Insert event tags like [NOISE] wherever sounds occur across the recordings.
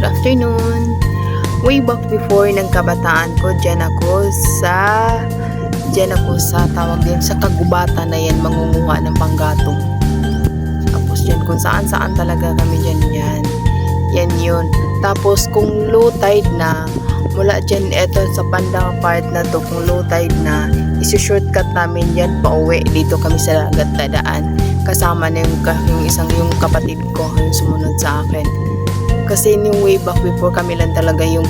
Good afternoon. Way back before ng kabataan ko, dyan ako sa dyan ako sa tawag din sa kagubatan na yan mangunguha ng panggatong. Tapos dyan kung saan saan talaga kami dyan yan. Yan yun. Tapos kung low tide na, mula dyan eto sa bandang part na to, kung low tide na, isi-shortcut namin yan pa uwi. Dito kami sa lagat dadaan. Kasama na yung, yung isang yung kapatid ko, yung sumunod sa akin. Kasi yung way back before kami lang talaga yung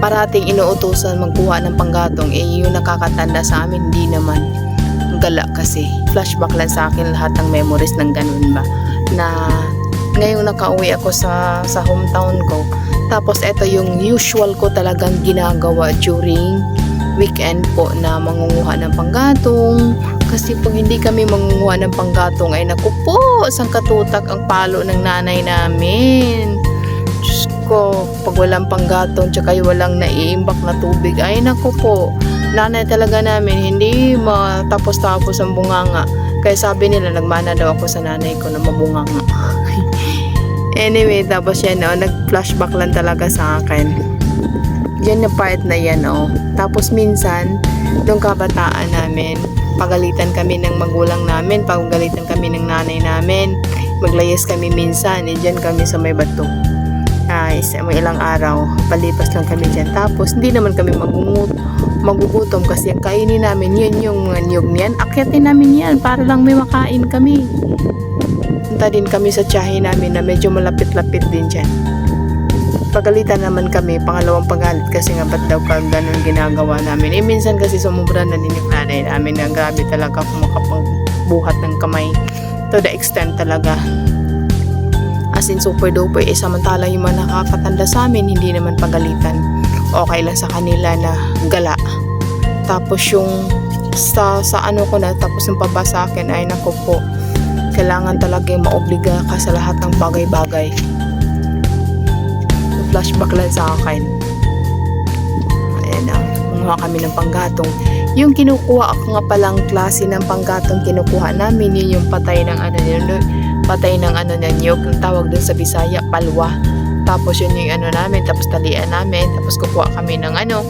parating inuutosan magkuha ng panggatong eh yung nakakatanda sa amin. Hindi naman gala kasi. Flashback lang sa akin lahat ng memories ng ganun ba. Na ngayong nakauwi ako sa sa hometown ko tapos ito yung usual ko talagang ginagawa during weekend po na mangunguha ng panggatong. Kasi pag hindi kami mangunguha ng panggatong ay naku po sang katutak ang palo ng nanay namin. Diyos ko pag walang panggatong tsaka walang naiimbak na tubig ay naku po. Nanay talaga namin hindi matapos-tapos ang bunganga. Kaya sabi nila nagmana daw ako sa nanay ko na mabunganga. [LAUGHS] Anyway tapos yan oh, nag-flashback lang talaga sa akin yan yung part na yan oh. Tapos minsan, nung kabataan namin, pagalitan kami ng magulang namin, pagalitan kami ng nanay namin, maglayas kami minsan, eh, dyan kami sa may bato. Ah, isa, may ilang araw, palipas lang kami dyan. Tapos, hindi naman kami magungut, magugutom kasi ang kainin namin, yun yung niyog niyan. Akyatin namin yan para lang may makain kami. Punta din kami sa tiyahe namin na medyo malapit-lapit din dyan pagalitan naman kami, pangalawang pagalit kasi nga ba't daw ganun ginagawa namin. Eh minsan kasi sumubra na din yung nanay namin na grabe talaga kung makapagbuhat ng kamay to the extent talaga. As in super duper, eh samantala yung mga nakakatanda sa amin, hindi naman pagalitan. Okay lang sa kanila na gala. Tapos yung sa, sa ano ko na, tapos yung paba akin ay nako po, kailangan talaga yung maobliga ka sa lahat ng bagay-bagay flashback lang sa akin. Ayan na, kumuha kami ng panggatong. Yung kinukuha ako nga palang klase ng panggatong kinukuha namin, yun yung patay ng ano yun, patay ng ano niyog, yung tawag dun sa Bisaya, palwa. Tapos yun yung ano namin, tapos talian namin, tapos kukuha kami ng ano,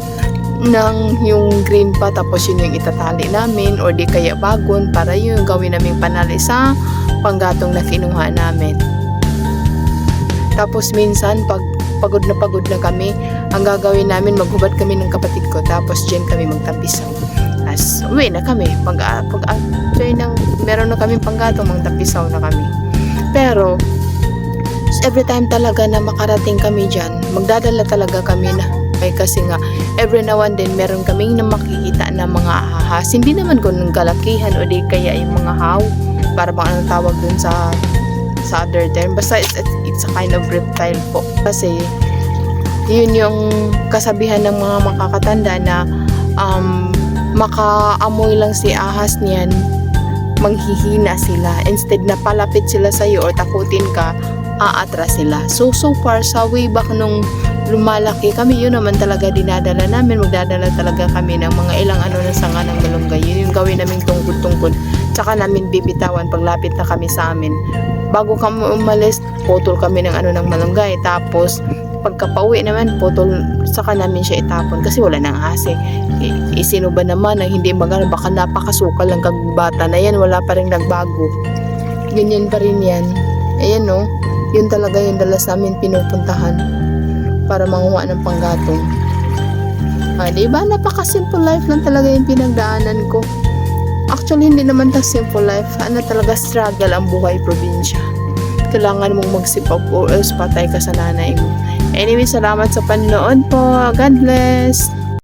ng yung green pa, tapos yun yung itatali namin, or di kaya bagon, para yun gawin naming panali sa panggatong na kinuha namin. Tapos minsan, pag pagod na pagod na kami, ang gagawin namin, maghubad kami ng kapatid ko, tapos dyan kami magtampisaw. As, uwi na kami. Pag, uh, pag after ng, meron na kami panggatong, magtampisaw na kami. Pero, every time talaga na makarating kami dyan, magdadala talaga kami na ay kasi nga every now and then meron kaming na makikita na mga ahas hindi naman ko ng kalakihan o di kaya yung mga how para bang anong tawag dun sa sa other term. Basta it's, it's, it's a kind of reptile po. Kasi yun yung kasabihan ng mga makakatanda na um, makaamoy lang si ahas niyan manghihina sila. Instead na palapit sila sa iyo or takutin ka, aatras sila. So, so far, sa way back nung lumalaki kami, yun naman talaga dinadala namin. Magdadala talaga kami ng mga ilang ano na sanga ng malunggay. Yun yung gawin namin tungkod-tungkod. Tsaka namin bibitawan paglapit na kami sa amin. Bago kami umalis, putol kami ng ano ng malunggay. Tapos, pagkapauwi naman, putol, saka namin siya itapon kasi wala nang ase. Eh, sino ba naman na hindi magana, baka napakasukal lang kagbata na yan, wala pa rin nagbago. Ganyan pa rin yan. Ayan no, yun talaga yung dalas namin pinupuntahan para manguha ng panggatong. Ah, di ba? Napaka-simple life lang talaga yung pinagdaanan ko. Actually, hindi naman ta simple life. Ano talaga struggle ang buhay probinsya. Kailangan mong magsipag or else patay ka sa nanay mo. Anyway, salamat sa panonood po. God bless!